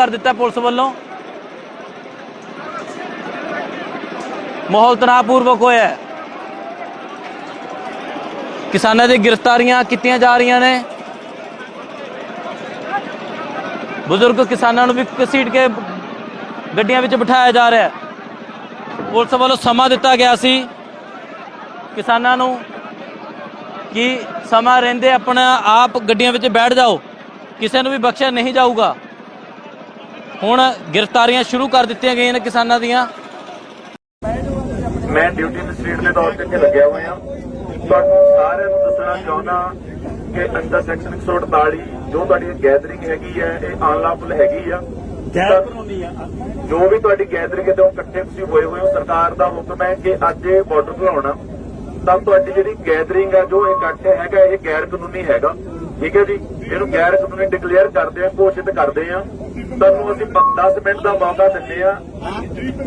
ਕਰ ਦਿੱਤਾ ਪੁਲਿਸ ਵੱਲੋਂ। ਮਾਹੌਲ ਤਣਾਅਪੂਰਵਕ ਹੋਇਆ ਹੈ। ਕਿਸਾਨਾਂ ਦੀ ਗ੍ਰਿਫਤਾਰੀਆਂ ਕੀਤੀਆਂ ਜਾ ਰਹੀਆਂ ਨੇ। ਬਜ਼ੁਰਗ ਕਿਸਾਨਾਂ ਨੂੰ ਵੀ ਘਸੀਟ ਕੇ ਗੱਡੀਆਂ ਵਿੱਚ ਬਿਠਾਇਆ ਜਾ ਰਿਹਾ ਹੈ। ਪੁਲਿਸ ਵੱਲੋਂ ਸਮਾਂ ਦਿੱਤਾ ਗਿਆ ਸੀ। ਕਿਸਾਨਾਂ ਨੂੰ ਕਿ ਸਮਾਂ ਰਹਿੰਦੇ ਆਪਣਾ ਆਪ ਗੱਡੀਆਂ ਵਿੱਚ ਬੈਠ ਜਾਓ। ਕਿਸੇ ਨੂੰ ਵੀ ਬਖਸ਼ਿਆ ਨਹੀਂ ਜਾਊਗਾ। ਹੁਣ ਗ੍ਰਿਫਤਾਰੀਆਂ ਸ਼ੁਰੂ ਕਰ ਦਿੱਤੀਆਂ ਗਈਆਂ ਨੇ ਕਿਸਾਨਾਂ ਦੀਆਂ। ਮੈਂ ਡਿਊਟੀ ਮਜਿਸਟ੍ਰੇਟ ਦੇ ਤੌਰ ਤੇ ਇੱਥੇ ਲੱਗਿਆ ਹੋਇਆ ਤੁਹਾਨੂੰ ਸਾਰਿਆਂ ਨੂੰ ਦੱਸਣਾ ਚਾਹੁੰਦਾ ਕਿ ਅੰਡਰ ਸੈਕਸ਼ਨ 148 ਜੋ ਤੁਹਾਡੀ ਗੈਦਰਿੰਗ ਹੈਗੀ ਹੈ ਇਹ ਅਨਲਾਫੁਲ ਹੈਗੀ ਆ। ਗੈਰ ਕਾਨੂੰਨੀ ਆ। ਜੋ ਵੀ ਤੁਹਾਡੀ ਗੈਦਰਿੰਗ ਹੈ ਤੇ ਉਹ ਇਕੱਠੇ ਤੁਸੀਂ ਹੋਏ ਹੋਏ ਹੋ। ਸਰਕਾਰ ਦਾ ਹੁਕਮ ਹੈ ਕਿ ਅੱਜ ਇਹ ਬਾਰਡਰ ਖਲਾਉਣਾ ਤਾਂ ਤੁਹਾਡੀ ਜਿਹੜੀ ਗੈਦਰਿੰਗ ਆ ਜੋ ਇਕੱਠ ਹੈਗਾ ਇਹ ਗੈਰ ਕਾਨੂੰਨੀ ਹੈਗਾ। ਠੀਕ ਹੈ ਜੀ? ਇਹਨੂੰ ਗੈਰ ਕਾਨੂੰਨੀ ਡਿਕਲੇਅਰ ਕਰਦੇ ਆ ਘੋਸ਼ਿਤ ਕਰਦੇ ਆ ਤੁਹਾਨੂੰ ਅਸੀਂ 10 ਮਿੰਟ ਦਾ ਮੌਕਾ ਦਿੰਦੇ ਆ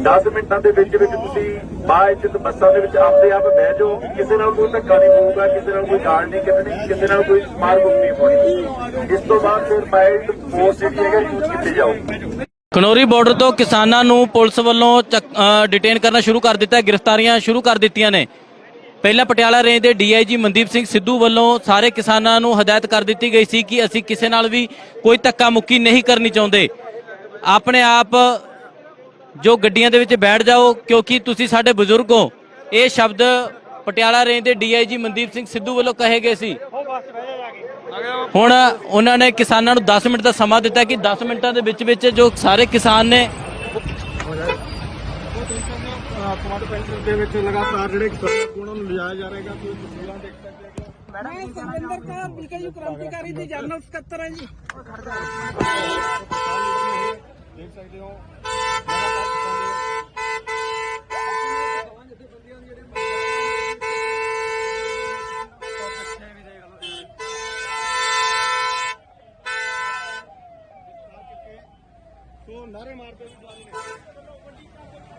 10 ਮਿੰਟਾਂ ਦੇ ਵਿੱਚ ਵਿੱਚ ਤੁਸੀਂ ਬਾਇਜ਼ਤ ਬੱਸਾਂ ਦੇ ਵਿੱਚ ਆਪਦੇ ਆਪ ਬਹਿ ਜਾਓ। ਕਿਸੇ ਨਾਲ ਕੋਈ ਧੱਕਾ ਨਹੀਂ ਹੋਊਗਾ, ਕਿਸੇ ਨਾਲ ਕੋਈ ਗਾਲ ਨਹੀਂ ਕੱਢਣੀ ਕਿਸੇ ਨਾਲ ਕੋਈ ਮਾਰ ਨਹੀਂ ਹੋਣੀ। ਇਸ ਤੋਂ ਬਾਅਦ ਫਿਰ ਮਾਈਲਡ ਫੋਰਸ ਜਿਹੜੀ ਹੈਗਾ ਯੂਜ਼ ਕੀਤੀ ਜਾਓ ਖਨੌਰੀ ਬਾਰਡਰ ਤੋਂ ਕਿਸਾਨਾਂ ਨੂੰ ਪੁਲਿਸ ਵੱਲੋਂ ਡਿਟੇਨ ਕਰਨਾ ਸ਼ੁਰੂ ਕਰ ਦਿੱਤਾ ਹੈ। ਗ੍ਰਿਫਤਾਰੀਆਂ ਸ਼ੁਰੂ ਕਰ ਦਿੱਤੀਆਂ ਨੇ। ਪਹਿਲਾਂ ਪਟਿਆਲਾ ਰੇਂਜ ਦੇ ਡੀਆਈਜੀ ਮਨਦੀਪ ਸਿੰਘ ਸਿੱਧੂ ਵੱਲੋਂ ਸਾਰੇ ਕਿਸਾਨਾਂ ਨੂੰ ਹਦਾਇਤ ਕਰ ਦਿੱਤੀ ਗਈ ਸੀ ਕਿ ਅਸੀਂ ਕਿਸੇ ਨਾਲ ਵੀ ਕੋਈ ਧੱਕਾ ਮੁੱਕੀ ਨਹੀਂ ਕਰਨੀ ਚਾਹੁੰਦੇ। ਆਪਣੇ ਆਪ ਜੋ ਗੱਡੀਆਂ ਦੇ ਵਿੱਚ ਬੈਠ ਜਾਓ, ਕਿਉਂਕਿ ਤੁਸੀਂ ਸਾਡੇ ਬਜ਼ੁਰਗ ਹੋ। ਇਹ ਸ਼ਬਦ ਪਟਿਆਲਾ ਰੇਂਜ ਦੇ ਡੀਆਈਜੀ ਮਨਦੀਪ ਸਿੰਘ ਸਿੱਧੂ ਵੱਲੋਂ ਕਹੇ ਗਏ ਸੀ। ਹੁਣ ਉਹਨਾਂ ਨੇ ਕਿਸਾਨਾਂ ਨੂੰ 10 ਮਿੰਟ ਦਾ ਸਮਾਂ ਦਿੱਤਾ ਕਿ 10 ਮਿੰਟਾਂ ਦੇ ਵਿੱਚ ਵਿੱਚ ਜੋ ਸਾਰੇ ਕਿਸਾਨ ਨੇ ਟਮਾਟਰ ਪੈਂਟਰ ਦੇ ਵਿੱਚ ਲਗਾਤਾਰ ਜਿਹੜੇ ਕਿਸਾਨ ਉਹਨਾਂ ਨੂੰ ਲਿਜਾਇਆ ਜਾ ਰਹੇਗਾ ਤੁਸੀਂ ਤਸਵੀਰਾਂ ਦੇਖ ਸਕਦੇ ਹੋ। ਮੈਂ ਸੁਖਵਿੰਦਰ ਕੌਰ ਜੀ ਕ੍ਰਾਂਤੀਕਾਰੀ ਦੀ ਜਨਰਲ ਸਕੱਤਰ ਹਾਂ ਜੀ। ਦੇਖ ਸਕਦੇ ਹੋ। ਸੋ ਨਾਰੇ ਮਾਰਦੇ ਹੋਏ ਜਾ ਰਹੇ ਨੇ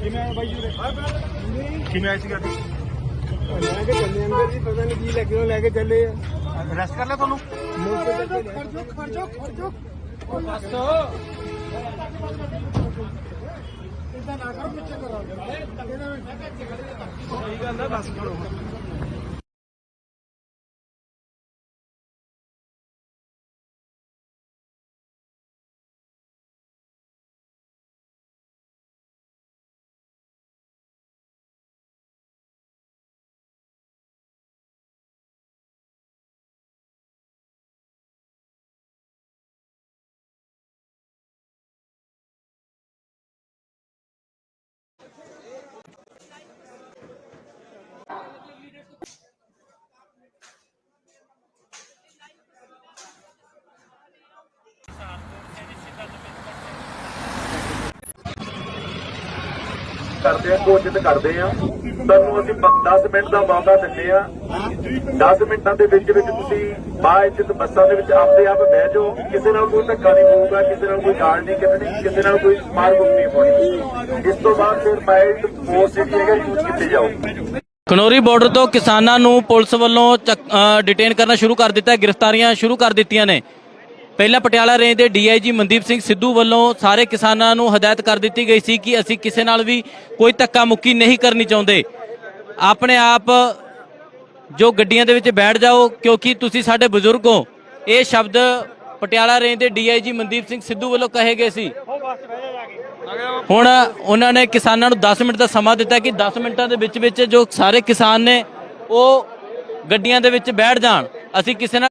ਕਿਵੇਂ ਆਏ ਬਾਈ ਜੀ ਉਰੇ? ਕਿਵੇਂ ਆਏ ਸੀ ਗੱਡੀ ਲੈ ਕੇ ਚੱਲੇ ਅੰਦਰ ਜੀ ਪਤਾ ਨਹੀਂ ਕੀ ਲੱਗੇ ਉਹ ਲੈ ਕੇ ਚੱਲੇ ਆ। ਰੈਸਟ ਕਰ ਲਿਆ ਤੁਹਾਨੂੰ? ਮੋਟਰ ਤੇ ਖਰਜੋ ਖਰਜੋ ਖਰਜੋ ਉਹ ਬਸ। ਇਦਾਂ ਨਾ ਕਰੋ ਪਿੱਛੇ ਕਰੋ ਸਹੀ ਗੱਲ ਹੈ ਬਸ ਕਰੋ। ਕਰਦੇ ਆ, ਘੋਸ਼ਿਤ ਕਰਦੇ ਆ। ਤੁਹਾਨੂੰ ਅਸੀਂ 10 ਮਿੰਟ ਦਾ ਮੌਕਾ ਦਿੰਦੇ ਆ। 10 ਮਿੰਟਾਂ ਦੇ ਵਿੱਚ ਵਿੱਚ ਤੁਸੀਂ ਬਾਇਜ਼ਤ ਬੱਸਾਂ ਦੇ ਵਿੱਚ ਆਪਦੇ ਆਪ ਬਹਿ ਜਾਓ। ਕਿਸੇ ਨਾਲ ਕੋਈ ਧੱਕਾ ਨਹੀਂ ਹੋਊਗਾ, ਕਿਸੇ ਨਾਲ ਕੋਈ ਗਾਲ ਨਹੀਂ ਕੱਢਣੀ, ਕਿਸੇ ਨਾਲ ਕੋਈ ਮਾਰ ਨਹੀਂ ਹੋਣੀ। ਇਸ ਤੋਂ ਬਾਅਦ ਫਿਰ ਮਾਈਲਡ ਫੋਰਸ ਜਿਹੜੀ ਹੈਗਾ ਯੂਜ਼ ਕੀਤੀ ਜਾਓ ਖਨੌਰੀ ਬਾਰਡਰ ਤੋਂ ਕਿਸਾਨਾਂ ਨੂੰ ਪੁਲਿਸ ਵੱਲੋਂ ਡਿਟੇਨ ਕਰਨਾ ਸ਼ੁਰੂ ਕਰ ਦਿੱਤਾ ਹੈ। ਗ੍ਰਿਫਤਾਰੀਆਂ ਸ਼ੁਰੂ ਕਰ ਦਿੱਤੀਆਂ ਨੇ। ਪਹਿਲਾਂ ਪਟਿਆਲਾ ਰੇਂਜ ਦੇ ਡੀਆਈਜੀ ਮਨਦੀਪ ਸਿੰਘ ਸਿੱਧੂ ਵੱਲੋਂ ਸਾਰੇ ਕਿਸਾਨਾਂ ਨੂੰ ਹਦਾਇਤ ਕਰ ਦਿੱਤੀ ਗਈ ਸੀ ਕਿ ਅਸੀਂ ਕਿਸੇ ਨਾਲ ਵੀ ਕੋਈ ਧੱਕਾ ਮੁੱਕੀ ਨਹੀਂ ਕਰਨੀ ਚਾਹੁੰਦੇ। ਆਪਣੇ ਆਪ ਜੋ ਗੱਡੀਆਂ ਦੇ ਵਿੱਚ ਬੈਠ ਜਾਓ, ਕਿਉਂਕਿ ਤੁਸੀਂ ਸਾਡੇ ਬਜ਼ੁਰਗ ਹੋ। ਇਹ ਸ਼ਬਦ ਪਟਿਆਲਾ ਰੇਂਜ ਦੇ ਡੀਆਈਜੀ ਮਨਦੀਪ ਸਿੰਘ ਸਿੱਧੂ ਵੱਲੋਂ ਕਹੇ ਗਏ ਸੀ। ਹੁਣ ਉਹਨਾਂ ਨੇ ਕਿਸਾਨਾਂ ਨੂੰ 10 ਮਿੰਟ ਦਾ ਸਮਾਂ ਦਿੱਤਾ ਕਿ 10 ਮਿੰਟਾਂ ਦੇ ਵਿੱਚ ਵਿੱਚ ਜੋ ਸਾਰੇ ਕਿਸਾਨ ਨੇ ਉਹ ਗੱਡੀਆਂ ਦੇ ਵਿੱਚ ਬੈਠ ਜਾਣ। ਅਸੀਂ ਕਿਸੇ ਨਾਲ